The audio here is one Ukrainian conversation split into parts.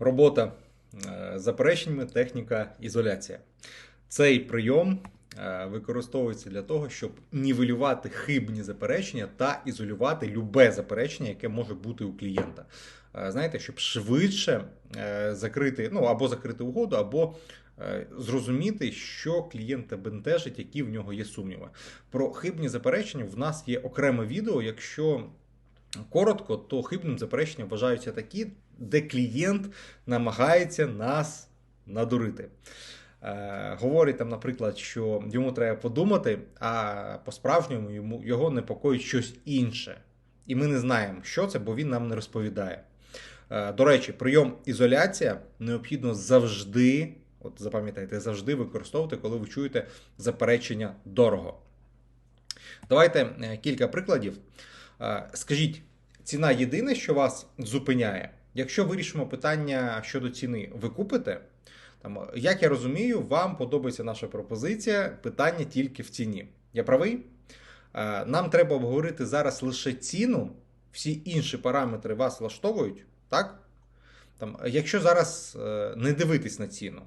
Робота е, з запереченнями, техніка ізоляція. Цей прийом е, використовується для того, щоб нівелювати хибні заперечення та ізолювати любе заперечення, яке може бути у клієнта. Е, Знаєте, щоб швидше е, закрити, ну або закрити угоду, або е, зрозуміти, що клієнта бентежить, які в нього є сумніви. Про хибні заперечення в нас є окреме відео. Якщо коротко, то хибним запереченням вважаються такі, де клієнт намагається нас надурити. Е, говорить там, наприклад, що йому треба подумати, а по-справжньому йому його непокоїть щось інше. І ми не знаємо, що це, бо він нам не розповідає. Е, до речі, прийом ізоляція необхідно завжди, от запам'ятайте, завжди використовувати, коли ви чуєте заперечення дорого. Давайте е, кілька прикладів. Скажіть, ціна єдине, що вас зупиняє. Якщо вирішимо питання щодо ціни, ви купите? Там, як я розумію, вам подобається наша пропозиція, питання тільки в ціні. Я правий? Е, Нам треба обговорити зараз лише ціну, всі інші параметри вас влаштовують, так? Там, якщо зараз е, не дивитись на ціну,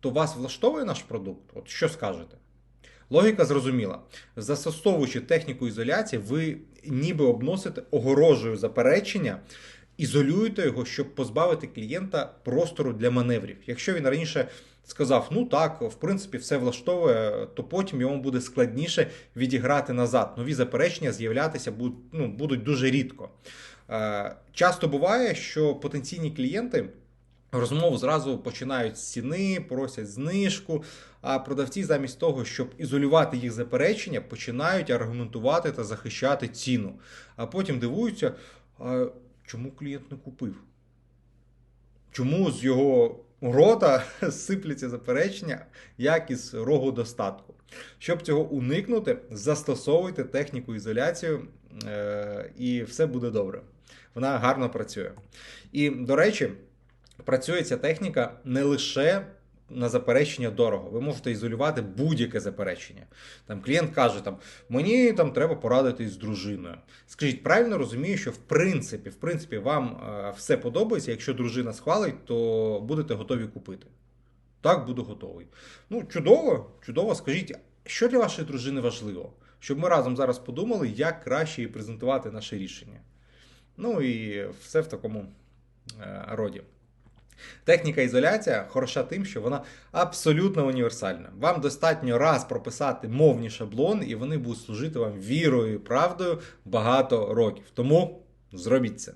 то вас влаштовує наш продукт? От що скажете? Логіка зрозуміла. Застосовуючи техніку ізоляції, ви ніби обносите огорожею заперечення, ізолюєте його, щоб позбавити клієнта простору для маневрів. Якщо він раніше сказав, ну так, в принципі, все влаштовує, то потім йому буде складніше відіграти назад. Нові заперечення з'являтися будуть, ну, будуть дуже рідко. Е, Часто буває, що потенційні клієнти. Розмову зразу починають з ціни, просять знижку. А продавці, замість того, щоб ізолювати їх заперечення, починають аргументувати та захищати ціну. А потім дивуються, а чому клієнт не купив? Чому з його рота сипляться заперечення, як із рогу достатку? Щоб цього уникнути, застосовуйте техніку ізоляцію, е, і все буде добре. Вона гарно працює. І, до речі, працює ця техніка не лише на заперечення дорого. Ви можете ізолювати будь-яке заперечення. Там клієнт каже, там, мені там треба порадитись з дружиною. Скажіть, правильно розумію, що в принципі, в принципі, вам е, все подобається. Якщо дружина схвалить, то будете готові купити. Так, буду готовий. Ну, чудово, чудово. Скажіть, що для вашої дружини важливо? Щоб ми разом зараз подумали, як краще їй презентувати наше рішення. Ну і все в такому е, роді. Техніка ізоляція хороша тим, що вона абсолютно універсальна. Вам достатньо раз прописати мовні шаблони, і вони будуть служити вам вірою і правдою багато років. Тому зробіть це.